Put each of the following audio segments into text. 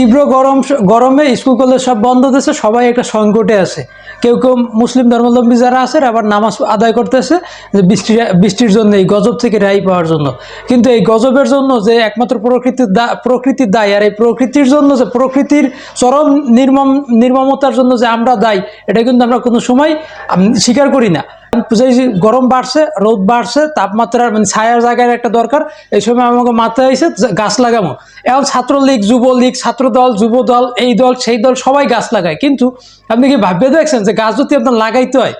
তীব্র গরম গরমে স্কুল কলেজ সব বন্ধ দিয়েছে, সবাই একটা সংকটে আছে। কেউ কেউ মুসলিম ধর্মাবলম্বী যারা আছে আবার নামাজ আদায় করতেছে যে বৃষ্টি, বৃষ্টির জন্য, এই গজব থেকে রেহাই পাওয়ার জন্য। কিন্তু এই গজবের জন্য যে একমাত্র প্রকৃতির দা- প্রকৃতির দায় আর এই প্রকৃতির জন্য যে প্রকৃতির চরম নির্মম, নির্মমতার জন্য যে আমরা দায়ী, এটা কিন্তু আমরা কোনো সময় স্বীকার করি না। যে যে গরম বাড়ছে, রোদ বাড়ছে, তাপমাত্রার মানে ছায়ার জায়গায় একটা দরকার। এই সময় আমাকে মাথায় এসে গাছ লাগাবো। এখন ছাত্রলীগ, যুবলীগ, ছাত্রদল যুব দল এই দল, সেই দল সবাই গাছ লাগায়। কিন্তু আপনি কি ভাববে দেখছেন যে গাছ যদি আপনার লাগাইতে হয়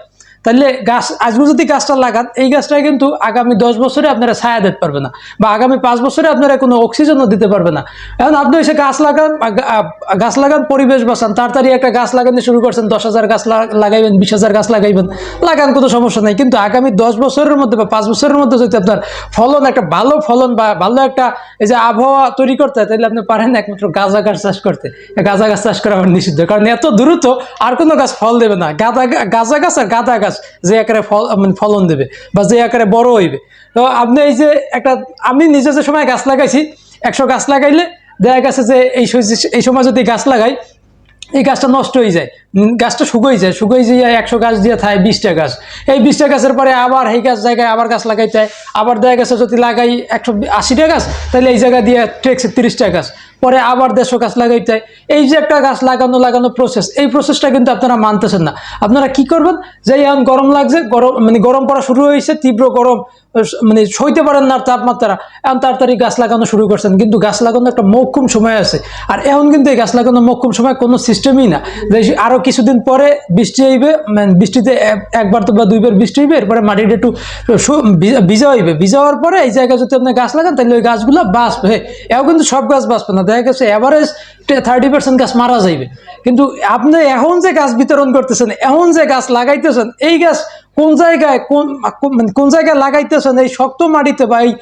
তাহলে গাছ আজকে যদি গাছটা লাগান, এই গাছটা কিন্তু আগামী দশ বছরে আপনারা ছায়া দিতে পারবে না বা আগামী পাঁচ বছরে আপনারা কোনো অক্সিজেনও দিতে পারবে না। এখন আপনি এসে গাছ লাগান গাছ লাগান, পরিবেশ বাঁচান, তাড়াতাড়ি একটা গাছ লাগানো শুরু করছেন, দশ হাজার গাছ লাগাইবেন, বিশ হাজার গাছ লাগাইবেন, লাগান কোনো সমস্যা নেই। কিন্তু আগামী দশ বছরের মধ্যে বা পাঁচ বছরের মধ্যে যদি আপনার ফলন, একটা ভালো ফলন বা ভালো একটা এই যে আবহাওয়া তৈরি করতে হয়, তাহলে আপনি পারেন একমাত্র গাঁজা গাছ চাষ করতে। গাঁজা গাছ চাষ করা আমার নিষিদ্ধ। কারণ এত দ্রুত আর কোনো গাছ ফল দেবে না। গাঁদা, গাঁজা গাছ আর গাঁদা গাছ। যে আকারে ফল মানে ফলন দেবে বা যে আকারে বড় হইবে। তো আপনি এই যে একটা, আমি নিজে যে সময় গাছ লাগাইছি, একশো গাছ লাগাইলে দেখা গেছে যে এই এই সময় যদি গাছ লাগাই, এই গাছটা নষ্ট হয়ে যায় গাছটা শুকোই যায় শুকোই যায় একশো গাছ দিয়ে থাকে বিশটা গাছ। এই বিশটা গাছের পরে আবার এই গাছ জায়গায় আবার গাছ লাগাইতে আবার দেখা গেছে যদি লাগাই একশো আশিটা গাছ, তাহলে এই জায়গা দিয়ে টেকছে তিরিশটা গাছ। পরে আবার দেড়শো গাছ লাগাইতে এই যে একটা গাছ লাগানো লাগানো প্রসেস এই প্রসেসটা কিন্তু আপনারা মানতেছেন না। আপনারা কি করবেন? যে এখন গরম লাগছে, গরম মানে গরম পড়া শুরু হয়েছে, তীব্র গরম মানে সইতে পারেন না তাপমাত্রা। এখন তাড়াতাড়ি গাছ লাগানো শুরু করছেন, কিন্তু গাছ লাগানো একটা মৌকুম সময় আছে। আর এখন কিন্তু এই গাছ লাগানো মৌকুম সময় কোনো সিস্টেমই না। যে আরও কিছুদিন পরে বৃষ্টি হইবে মানে বৃষ্টিতে এক- একবার তো বা দুইবার বৃষ্টি হইবে, এরপরে মাটিটা একটু ভিজা- হইবে। ভিজা হওয়ার পরে এই জায়গায় যদি আপনি গাছ লাগান, তাহলে ওই গাছগুলো বাঁচবে। হ্যাঁ এও কিন্তু সব গাছ বাঁচবে না। দেখা গেছে অ্যাভারেজ থার্টি পার্সেন্ট গাছ মারা যাইবে। কিন্তু আপনি এখন যে গাছ বিতরণ করতেছেন, এখন যে গাছ লাগাইতেছেন, এই গাছ কোন জায়গায়, কোন, কোন- মানে জায়গায় লাগাইতেছেন, এই শক্ত মাটিতে বা এই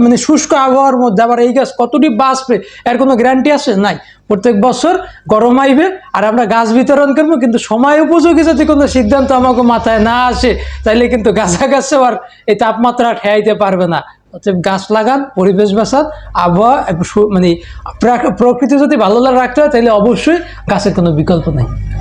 মানে শুষ্ক আবহাওয়ার মধ্যে আবার এই গাছ কতটি বাঁচবে, এর কোনো গ্যারান্টি আছে? নাই। প্রত্যেক বছর গরম আইবে আর আমরা গাছ বিতরণ করব, কিন্তু সময় উপযোগী যদি কোনো সিদ্ধান্ত আমাকে মাথায় না আসে, তাইলে কিন্তু গাছা গাছে আর এই তাপমাত্রা ঠেয়াইতে পারবে না। অতএব গাছ লাগান, পরিবেশ বাঁচান, আবহাওয়া মানে প্রাক- প্রকৃতি যদি ভালো রাখতে হয়, তাহলে অবশ্যই গাছের কোনো বিকল্প নেই।